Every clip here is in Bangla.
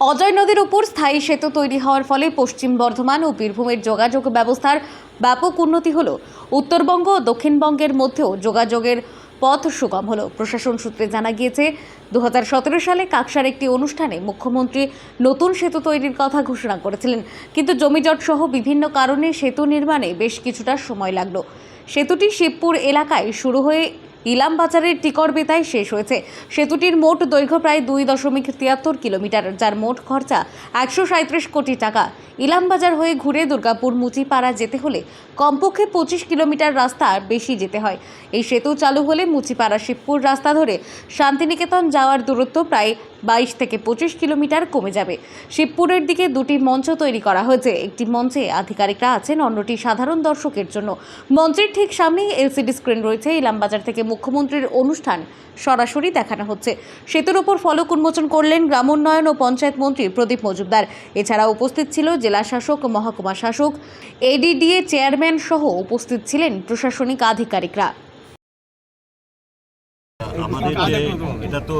অজয় নদীর উপর স্থায়ী সেতু তৈরি হওয়ার ফলে পশ্চিম বর্ধমান ও বীরভূমের যোগাযোগ ব্যবস্থার ব্যাপক উন্নতি হলো। উত্তরবঙ্গ ও দক্ষিণবঙ্গের মধ্যেও যোগাযোগের পথ সুগম হলো। প্রশাসন সূত্রে জানা গিয়েছে দু হাজার সতেরো সালে কাকসার একটি অনুষ্ঠানে মুখ্যমন্ত্রী নতুন সেতু তৈরির কথা ঘোষণা করেছিলেন। কিন্তু জমিজট সহ বিভিন্ন কারণে সেতু নির্মাণে বেশ কিছুটা সময় লাগল। সেতুটি শিবপুর এলাকায় শুরু হয়ে ইলাম বাজারের টিকর বেতায় শেষ হয়েছে। সেতুটির মোট দৈর্ঘ্য প্রায় দুই দশমিক তিয়াত্তর কিলোমিটার, যার মোট খরচা একশো সাঁত্রিশ কোটি টাকা। ইলাম বাজার হয়ে ঘুরে দুর্গাপুর মুচিপাড়া যেতে হলে কমপক্ষে পঁচিশ কিলোমিটার রাস্তা বেশি যেতে হয়। এই সেতু চালু হলে মুচিপাড়া শিবপুর রাস্তা ধরে শান্তিনিকেতন যাওয়ার দূরত্ব প্রায় বাইশ থেকে পঁচিশ কিলোমিটার কমে যাবে। শিবপুরের দিকে দুটি মঞ্চ তৈরি করা হয়েছে। একটি মঞ্চে আধিকারিকরা আছেন, অন্যটি সাধারণ দর্শকের জন্য। মঞ্চের ঠিক সামনেই এলসিডি স্ক্রিন রয়েছে। ইলামবাজার থেকে মুখ্যমন্ত্রীর অনুষ্ঠান সরাসরি দেখানো হচ্ছে। সেতুর ওপর ফলক উন্মোচন করলেন গ্রামোন্নয়ন ও পঞ্চায়েত মন্ত্রী প্রদীপ মজুমদার। এছাড়া উপস্থিত ছিল জেলা শাসক, মহকুমা শাসক, এডিডিএ চেয়ারম্যান সহ উপস্থিত ছিলেন প্রশাসনিক আধিকারিকরা। আমাদের এটা তো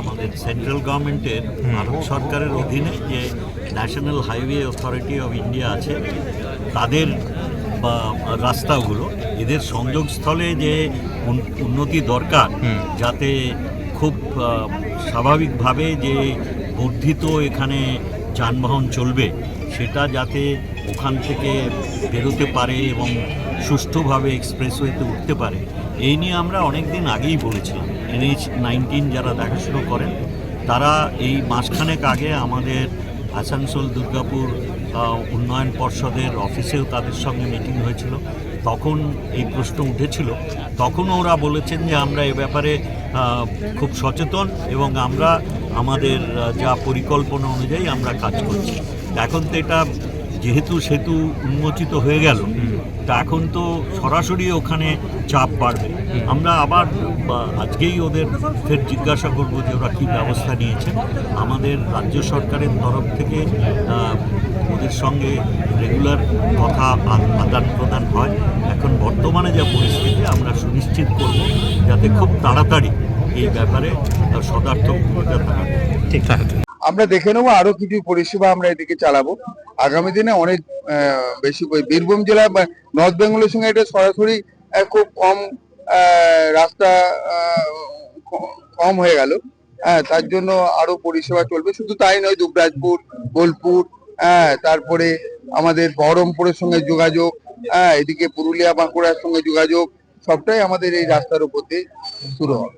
আমাদের সেন্ট্রাল গভর্নমেন্টের ভারত সরকারের অধীনে যে national highway authority of India আছে তাদের বা রাস্তাগুলো এদের সংযোগস্থলে যে উন- উন্নতি দরকার যাতে খুব স্বাভাবিকভাবে যে বর্ধিত এখানে যানবাহন চলবে সেটা যাতে ওখান থেকে বেরোতে পারে এবং সুষ্ঠুভাবে এক্সপ্রেসওয়েতে উঠতে পারে এই নিয়ে আমরা অনেক দিন আগেই বলেছিলাম। এনএইচ নাইনটিন যারা দেখাশুনো করেন, তারা এই মাসখানেক আগে আমাদের আসানসোল, দুর্গাপুর উন্নয়ন পর্ষদের অফিসেও তাদের সঙ্গে মিটিং হয়েছিল। তখন এই প্রশ্ন উঠেছিল। তখন ওরা বলেছেন যে, আমরা এ ব্যাপারে খুব সচেতন এবং আমরা আমাদের যা পরিকল্পনা অনুযায়ী আমরা কাজ করছি। এখন তো এটা যেহেতু সেতু উন্মোচিত হয়ে গেল তা এখন তো সরাসরি ওখানে চাপ বাড়বে। আমরা আবার আজকেই ওদের ফের জিজ্ঞাসা করব যে ওরা কী ব্যবস্থা নিয়েছেন আমাদের রাজ্য সরকারের তরফ থেকে ওদের সঙ্গে রেগুলার কথা আদান প্রদান হয়। এখন বর্তমানে যা পরিস্থিতি আমরা সুনিশ্চিত করব যাতে খুব তাড়াতাড়ি এই ব্যাপারে সদার্থক ভূমিকা থাকা। যায়। আমরা দেখে নেব, আরও কিছু পরিষেবা আমরা এদিকে চালাবো। আগামী দিনে অনেক বেশি বীরভূম জেলা নর্থ বেঙ্গলের সঙ্গে এটা সরাসরি খুব কম রাস্তা কম হয়ে গেল। হ্যাঁ তার জন্য আরও পরিষেবা চলবে। শুধু তাই নয়, দুবরাজপুর, বোলপুর হ্যাঁ তারপরে আমাদের বহরমপুরের সঙ্গে যোগাযোগ হ্যাঁ এদিকে পুরুলিয়া, বাঁকুড়ার সঙ্গে যোগাযোগ, সবটাই আমাদের এই রাস্তার উপর দিয়ে শুরু হবে।